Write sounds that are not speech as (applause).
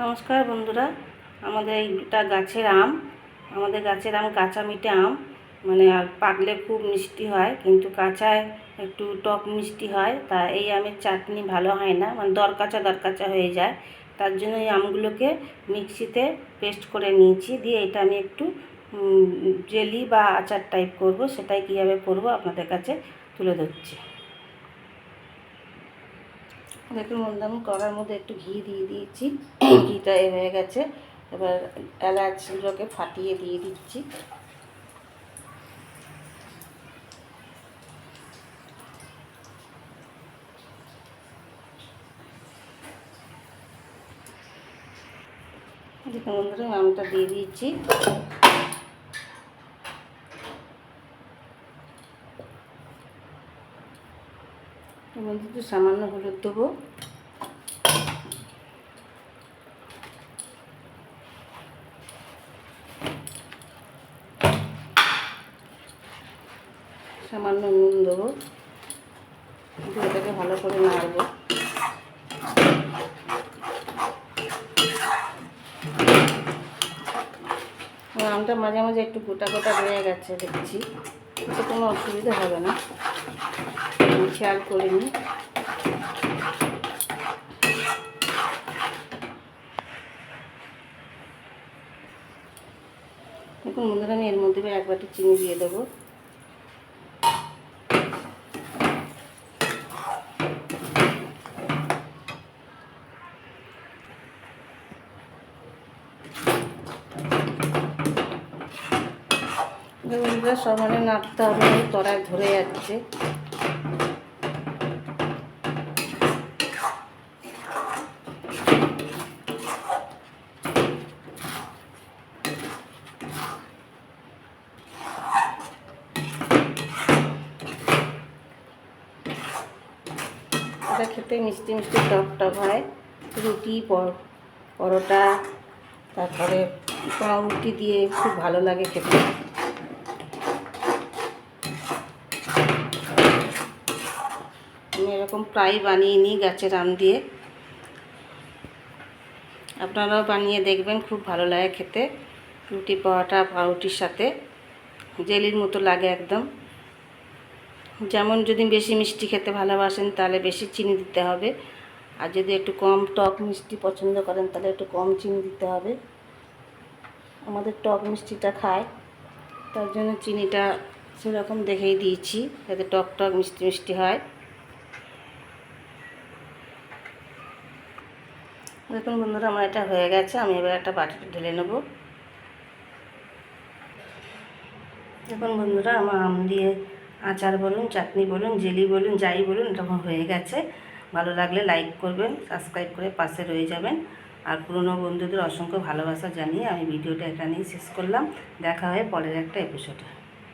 নমস্কার বন্ধুরা, আমাদের এইটা গাছের আম, আমাদের গাছের আম কাঁচা মিঠে আম মানে পাকলে খুব মিষ্টি হয়, কিন্তু কাঁচায় একটু টক মিষ্টি হয়, তা এই আমের চাটনি ভালো হয় না মানে দরকাচা দরকাচা হয়ে যায়, তার জন্য এই আমগুলোকে মিক্সিতে পেস্ট করে নিয়েছি, দিয়ে এটা আমি একটু জেলি বা আচার টাইপ করব, সেটাই কীভাবে করব আপনাদের কাছে তুলে ধরছি। দেখুন বন্ধু কড়ার মধ্যে একটু ঘি দিয়ে দিয়েছি। (coughs) ঘিটা এ হয়ে গেছে। এবার এলাচগুলোকে ফাটিয়ে দিয়ে দিচ্ছি। দেখুন বন্ধুরা আমটা দিয়ে দিয়েছি। এর মধ্যে একটু সামান্য হলুদ দেবো। সামান্য নুন দেবো। এটাকে ভালো করে নাড়বো। আমটা মাঝে মাঝে একটু গোটা গোটা রয়ে গেছে, দেখছি। সে কোনো অসুবিধা হবে না। আমি খেয়াল করিনি। দেখুন বন্ধুরা, আমি এর মধ্যে একবারটি চিনি দিয়ে দেবো। বন্ধুরা সমানে নাড়তে হবে তলায় ধরে যাচ্ছে। এটা খেতে মিষ্টি মিষ্টি টক টক হয়, রুটি পরোটা, তারপরে রুটি দিয়ে খুব ভালো লাগে খেতে। আমি এরকম প্রায় বানিয়ে নিই গাছের আম দিয়ে। আপনারাও বানিয়ে দেখবেন, খুব ভালো লাগে খেতে। রুটি পরোটা, পাউরুটির সাথে, জেলির মতো লাগে একদম। যেমন যদি বেশি মিষ্টি খেতে ভালোবাসেন, তাহলে বেশি চিনি দিতে হবে। আর যদি একটু কম টক মিষ্টি পছন্দ করেন, তাহলে একটু কম চিনি দিতে হবে। আমাদের টক মিষ্টিটা খায়, তার জন্য চিনিটা সেরকম দেখেই দিয়েছি, যাতে টক টক মিষ্টি মিষ্টি হয়। দেখুন বন্ধুরা, আমার এটা হয়ে গেছে। আমি এবার একটা বাটিতে ঢেলে নেব। দেখুন বন্ধুরা, আমার আম দিয়ে আচার বলুন, চাটনি বলুন, জেলি বলুন, যাই বলুন, এরকম হয়ে গেছে। ভালো লাগলে লাইক করবেন, সাবস্ক্রাইব করে পাশে রয়ে যাবেন। আর পুরনো বন্ধুদের অসংখ্য ভালোবাসা জানিয়ে আমি ভিডিওটা এখানেই শেষ করলাম। দেখা হয় পরের একটা এপিসোডে